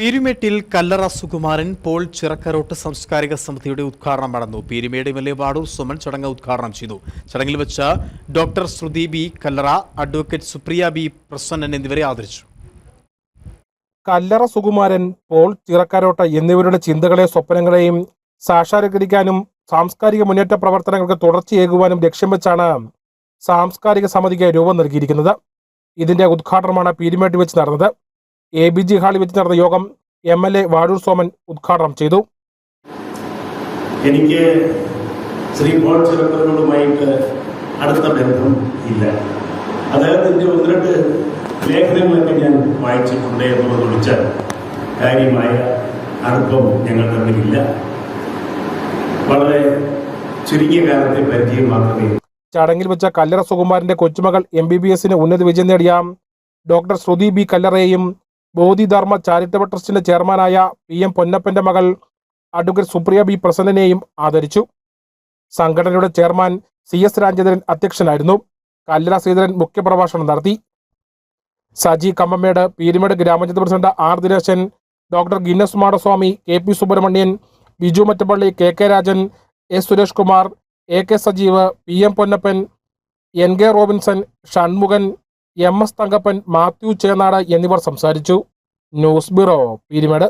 പീരുമേട്ടിൽ കല്ലറ Sukumaran Paul Chirakkarottu സാംസ്കാരിക സമിതിയുടെ ഉദ്ഘാടനം നടന്നു. Peerumedu M L A Vadoor Suman ചടങ്ങ് ഉദ്ഘാടനം ചെയ്തു. ചടങ്ങിൽ വെച്ച് doctor Shruthi B Kallara advocate Supriya B Prasannan എന്നിവരെ ആദരിച്ചു. കല്ലറ സുകുമാരൻ പോൾ ചിറക്കരോട്ട എന്നിവരുടെ ചിന്തകളെ സ്വപ്നങ്ങളെയും സാക്ഷാത്കരിക്കാനും സാംസ്കാരിക മുന്നേറ്റ പ്രവർത്തനങ്ങൾക്ക് തുടർച്ചയേകുവാനും ലക്ഷ്യം വെച്ചാണ് സാംസ്കാരിക സമിതിക്ക് രൂപം നൽകിയിരിക്കുന്നത്. ഇതിന്റെ ഉദ്ഘാടനമാണ് പീരുമേട്ടിൽ വെച്ച് നടന്നത്. എ ബി ജി ഹാളിൽ വെച്ച് നടന്ന യോഗം M L A Vazhoor Soman ഉദ്ഘാടനം ചെയ്തു. എനിക്ക് ശ്രീ പോൾ ചിറക്കരോടുമായിട്ട് അടുത്ത ബന്ധം ഇല്ല. അദ്ദേഹത്തിന്റെ ഒന്ന് രണ്ട് ലേഖനങ്ങളൊക്കെ ഞാൻ വായിച്ചിട്ടുണ്ട് എന്നുള്ളത് ഒഴിച്ചാൽ കാര്യമായ അടുപ്പം ഞങ്ങൾ തമ്മിലില്ല. വളരെ ചുരുങ്ങിയ കാലത്തെ പരിചയം മാത്രമേ ചടങ്ങിൽ വെച്ച കല്ലറ സുകുമാരന്റെ കൊച്ചുമകൾ എം ബി ബി എസിന് ഉന്നത വിജയം നേടിയ ഡോക്ടർ ശ്രുതി ബി കല്ലറയെയും ബോധിധർമ്മ ചാരിറ്റബിൾ ട്രസ്റ്റിന്റെ ചെയർമാനായ പി എം പൊന്നപ്പന്റെ മകൾ അഡ്വക്കേറ്റ് സുപ്രിയ ബി പ്രസന്നനെയും ആദരിച്ചു. സംഘടനയുടെ ചെയർമാൻ സി എസ് രാജേന്ദ്രൻ അധ്യക്ഷനായിരുന്നു. കല്ലറ ശ്രീധരൻ മുഖ്യപ്രഭാഷണം നടത്തി. Saji Kammammedu Peerimedu Gramapanchayat president R Dineshan doctor Guinness Madaswamy K P Subramanian Biju Mattappally K K Rajan S Suresh Kumar A K Sajeev P M Ponnappan N K Robinson Shanmughan M S Thankappan Mathew Chenad എന്നിവർ സംസാരിച്ചു. News bureau Peerumedu.